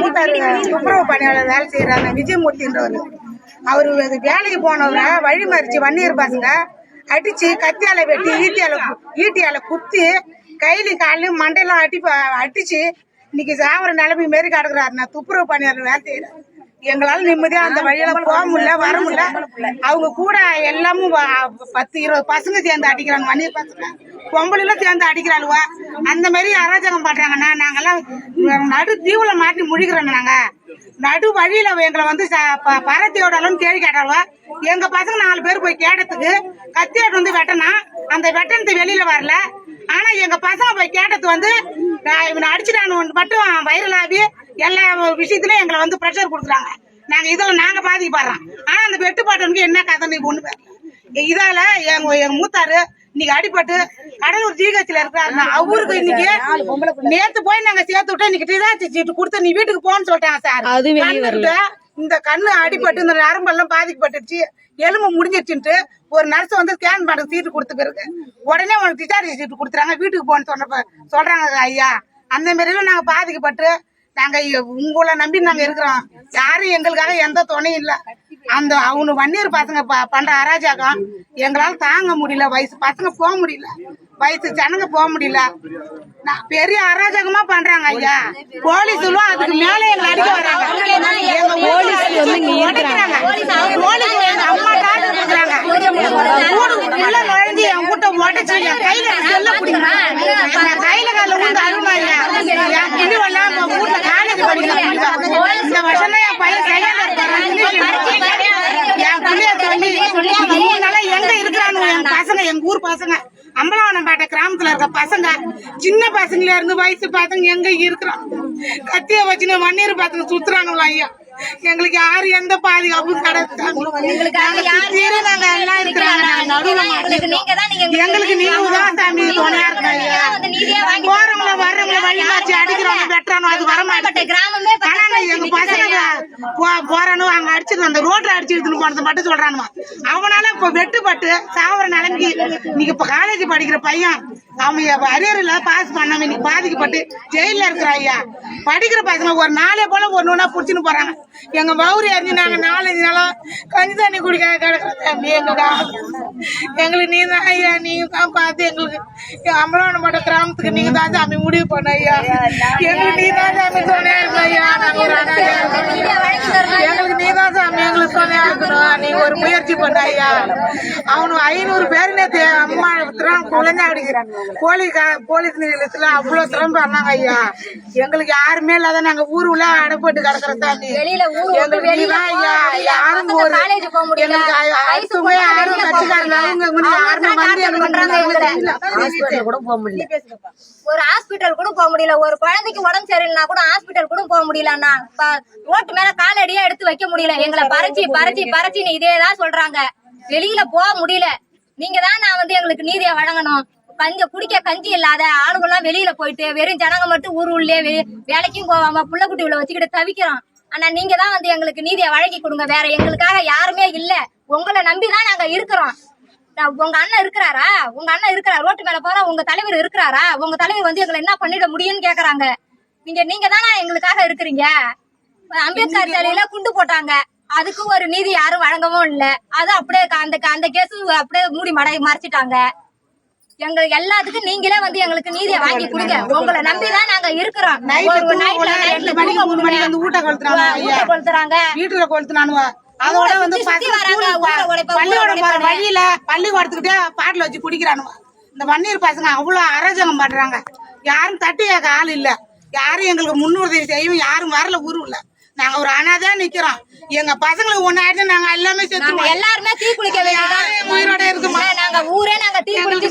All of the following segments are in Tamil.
மூத்தாரு துப்புரவு பணியாளர் வேலை செய்யறாங்க விஜயமூர்த்தின்றவர். அவரு வேலைக்கு போனவரை வழி மறிச்சு வன்னியர் பசங்க அடிச்சு கத்தியால வெட்டி ஈட்டியால ஈட்டியால குத்தி கையில காலையும் மண்டையெல்லாம் அடி அடிச்சு இன்னைக்கு சாவர நிலைமை மாரி கிடக்குறாரு. நான் துப்புரவு பணியாளர் வேலை செய்யறேன். எங்களால நிம்மதியா அந்த வழியில போக முடியல வர முடியல. அவங்க கூட எல்லாமும் பத்து இருபது பசங்க சேர்ந்து அடிக்கிறாங்க. வன்னியர் பசங்க பொம்பளைலாம் சேர்ந்து அடிக்கிறாளுவா. அந்த மாதிரி அராஜகம் பண்றாங்கண்ணா. நாங்கெல்லாம் நடு தீவுல மாட்டி முழிக்கிறோம் நாங்க. நடு வழியில எங்களை வந்து பரத்தியோட அளவுன்னு கேள்வி கேட்டாளுவா. எங்க பசங்க நாலு பேர் போய் கேட்டதுக்கு கத்தியாட்டு வந்து வெட்டனா அந்த வெட்டனத்து வெளியில வரல. ஆனா எங்க பசங்க போய் கேட்டது வந்து இவனை அடிச்சுட்டானு மட்டும் வைரல் ஆகி எல்லா விஷயத்திலயும் எங்களை வந்து ப்ரெஷர் கொடுக்குறாங்க நாங்க இதுல நாங்க பாதிக்கப்படுறோம். ஆனா அந்த வெட்டுப்பாட்டனுக்கு என்ன கதைன்னு ஒண்ணு தெரியல. இதால எங்க எங்க மூத்தாரு இன்னைக்கு அடிபட்டு கடலூர் ஜிஹெச்ல இருக்கிறாரு அவருக்கு இன்னைக்கு நேத்து போய் நாங்க சேர்த்து விட்டோம் இன்னைக்கு டிசாச்சி சீட்டு கொடுத்து நீ வீட்டுக்கு போன்னு சொல்லிட்டாங்க சார் அது இந்த கண்ணு அடிபட்டு இந்த நரம்பெல்லாம் பாதிக்கப்பட்டுச்சு எலும்பு முடிஞ்சிருச்சுன்ட்டு ஒரு நர்ஸ் வந்து ஸ்கேன் பண்ண சீட்டு கொடுத்த பிறகு. உடனே உனக்கு டிசார்ஜ் சீட்டு கொடுத்துறாங்க. வீட்டுக்கு போன்னு சொன்னப்ப சொல்றாங்க ஐயா. அந்த மாதிரிலாம் நாங்க பாதிக்கப்பட்டு நாங்க உங்களை நம்பி நாங்க இருக்கிறோம். யாரும் எங்களுக்காக எந்த துணையும் இல்ல. அந்த அவனு வன்னியர் பசங்க ப- பண்ற அராஜகம் எங்களால தாங்க முடியல. வயசு பசங்க போக முடியல. வயசு ஜனங்க போக முடியல. பெரிய அராஜகமா பண்றாங்க ஐயா. போலீஸ் எல்லாம் அதுக்கு மேல எங்களை அடிக்க வராங்க. நுழைஞ்சு என் கூட்ட உடைச்சு என் கையில செல்ல பிடிக்கிறாங்க என் கையில கால ஊந்து அருமா ஐயா என் கிண்டி எல்லாம் வீட்டுல காலேஜ் படிக்கிறாங்க இந்த வருஷம் தான் என் பையன் செகண்ட் என் பிள்ளைய சொல்லி மூணு நாளா எங்க இருக்கிறானுங்க என் பசங்க எங்க ஊர் பசங்க. அம்பலவனம்பேட்டை கிராமத்துல இருக்க பசங்க. சின்ன பசங்கள இருந்து வயசு பசங்க எங்க இருக்கிறான் கத்திய வச்சுன்னு வன்னீர் பசங்க சுத்துறாங்களா ஐயா? எங்களுக்கு யாரு எந்த பாதுகாப்பும் எங்களுக்கு நீங்க தான் நீங்க எங்களுக்கு நீங்க தான் சாமி துணையா வாங்கி போறவங்கள வர்றவங்கள வழி மாற்றி அடிக்கிறவங்க வெட்டுறானோ அது வர மாட்டேன் கிராமமே எங்க பசங்க போ- போறானு அங்க அடிச்சிட்டு அந்த ரோட்ல அடிச்சு எடுத்துன்னு போனது மட்டும் சொல்றானுமா அவனால இப்ப வெட்டுப்பட்டு சாவர நிலைமைக்கு இன்னைக்கு இப்ப காலேஜ் படிக்கிற பையன் அவன் அரியர்ல பாஸ் பண்ணவன் இன்னைக்கு பாதிக்கப்பட்டு ஜெயில இருக்கிற ஐயா. படிக்கிற பசங்க ஒரு நாளே போல ஒன்று ஒன்றா பிடிச்சின்னு போறாங்க. எங்க பௌரி அறிஞ்சு நாங்கள் நாலஞ்சு நாளா கஞ்சி தண்ணி குடிக்க கிடக்குற தம்பி எங்களுக்கு ஆசை. எங்களுக்கு நீ தான் ஐயா நீங்கள் தான் பார்த்து எங்களுக்கு அம்பலவனப்பட்ட கிராமத்துக்கு நீங்க தான் சாமி முடிவு பண்ண ஐயா. எங்களுக்கு நீ தான் சாமி சொன்னேன் ஐயா. நாங்கள் ஒரு அனாதையா இருக்கோம். எங்களுக்கு நீ தான் சாமி எங்களுக்கு துணையா இருக்கணும் நீங்க முயற்சி பண்ண ஐயா அவனு ஐநூறு பேர் அம்மா குழந்தை அடிக்கிறான் போலீஸ் போலீஸ் நிலையத்துல அவ்வளவு பண்ணாங்க ஐயா. எங்களுக்கு யாருமே இல்லாத நாங்க ஊர் உள்ள அடைப்பட்டு கிடக்குற எங்களுக்கு. யாரும் பசங்க ஒரு. எங்களுக்கு யாரும் கட்சிக்காரங்க. ஹாஸ்பிட்டல் கூட போக முடியல. ஒரு ஹாஸ்பிட்டல் கூட போக முடியல. ஒரு குழந்தைக்கு உடம்பு சரியில்லைனா கூட ஹாஸ்பிட்டல் கூட போக முடியலண்ணா. ரோட்டு மேல காலடியா எடுத்து வைக்க முடியல. எங்களை பறிச்சு பறிச்சு பறிச்சுன்னு இதே தான் சொல்றாங்க. வெளியில போக முடியல. நீங்க தான் நான் வந்து எங்களுக்கு நீதியை வழங்கணும். கஞ்சி குடிக்க கஞ்சி இல்லாத ஆளுங்கெல்லாம் வெளியில போயிட்டு வெறும் ஜனங்க மட்டும் ஊர் உள்ளே வேலைக்கும் போவாம புள்ள குட்டிகளை வச்சுக்கிட்டு தவிக்கிறோம். ஆனா நீங்க தான் வந்து எங்களுக்கு நீதியை வழங்கி கொடுங்க. வேற எங்களுக்காக யாருமே இல்ல. உங்களை நம்பி தான் நாங்க இருக்கிறோம். உங்க அண்ணன் இருக்கிறாரா? உங்க அண்ணன் இருக்கிறாரா. ரோட்டு மேல போறா உங்க தலைவர் இருக்கிறாரா? உங்க தலைவர் வந்து எங்களை என்ன பண்ணிட முடியும்னு கேக்குறாங்க. நீங்க நீங்க தானே எங்களுக்காக இருக்கிறீங்க? அம்பேத்கர் சிலையில குண்டு போட்டாங்க. அதுக்கு ஒரு நீதி யாரும் வழங்கவும் இல்ல. அது அப்படியே அந்த அந்த கேஸ் அப்படியே மூடி மடை மறைச்சிட்டாங்க. எங்களுக்கு எல்லாத்துக்கும் நீங்களே வந்து எங்களுக்கு நீதியை வாங்கி கொடுங்க. உங்களை நம்பிதான் நாங்க இருக்கிறோம். ஊட்ட கொளுத்துறாங்க. வீட்டுல கொளுத்துனானுவ அதோட வந்து உடைப்பானே. வழியில பள்ளிக்கூடத்துக்கிட்டே பாட்டில் வச்சு குடிக்கிறானுவ. இந்த வன்னீர் பசங்க அவ்வளவு அராஜகம் பண்றாங்க. யாரும் தட்டி கேட்க ஆள் இல்ல. யாரும் எங்களுக்கு முன்னுதவி செய்யும். யாரும் வரல ஊருல நாங்க ஒரு அனாதையா நிக்கிறோம். எங்க பசங்களுக்கு ஒண்ணு நாங்க எல்லாமே செத்துருவோம் எல்லாருமே தீ குளிக்க வேண்டியதான் உயிரோட இருக்குமா? நாங்க ஊரே நாங்க தீ குளிச்சு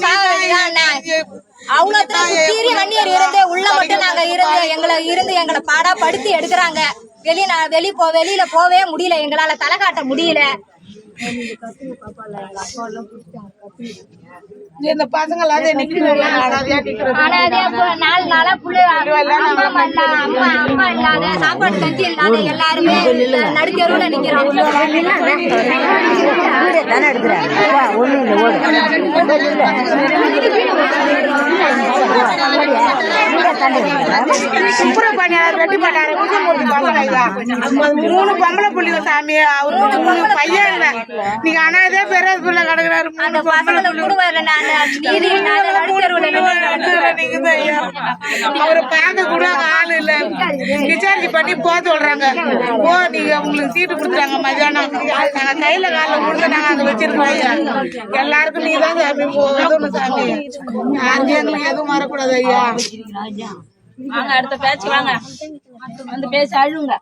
அவ்வளவு சுத்தீரி வன்னியர் இருந்து உள்ள மட்டும் நாங்க இருந்து எங்களை இருந்து எங்களை பாடா படுத்தி எடுக்கிறாங்க. வெளிய வெளி போ வெளியில போவே முடியல. எங்களால தலை காட்ட முடியல. இந்த பசங்க நாலு நாளா அம்மா அம்மா இல்ல, அம்மா அம்மா இல்லாத சாப்பாடு கஞ்சி இல்லாத எல்லாருமே நடுத்தெருவுல நிக்கிறோம் ஒண்ணு இல்லை சுப்பிரமணியார் வெட்டி மாட்டாரு மூணு பொம்பளை புள்ளிங்க சாமி அவரு மூணு பையன் இல்ல நீங்க அனாதே பெரிய பிள்ளை கிடக்குறாரு மூணு பொம்பளை அவரு கூட பார்க்க கூட ஆள் இல்ல விசாரிச்சு பண்ணி போக சொல்றாங்க போ நீங்க உங்களுக்கு சீட்டு கொடுத்துறாங்க மதியானம் நாங்க கையில கால கொடுத்து நாங்க அங்க வச்சிருக்கோம் எல்லாருக்கும் நீ தான் சாமி போதும் சாமி யாருக்கும் எங்களுக்கு எதுவும் வரக்கூடாது ஐயா. வாங்க அடுத்த பேச்சு வாங்க. வந்து பேசி அழுங்க.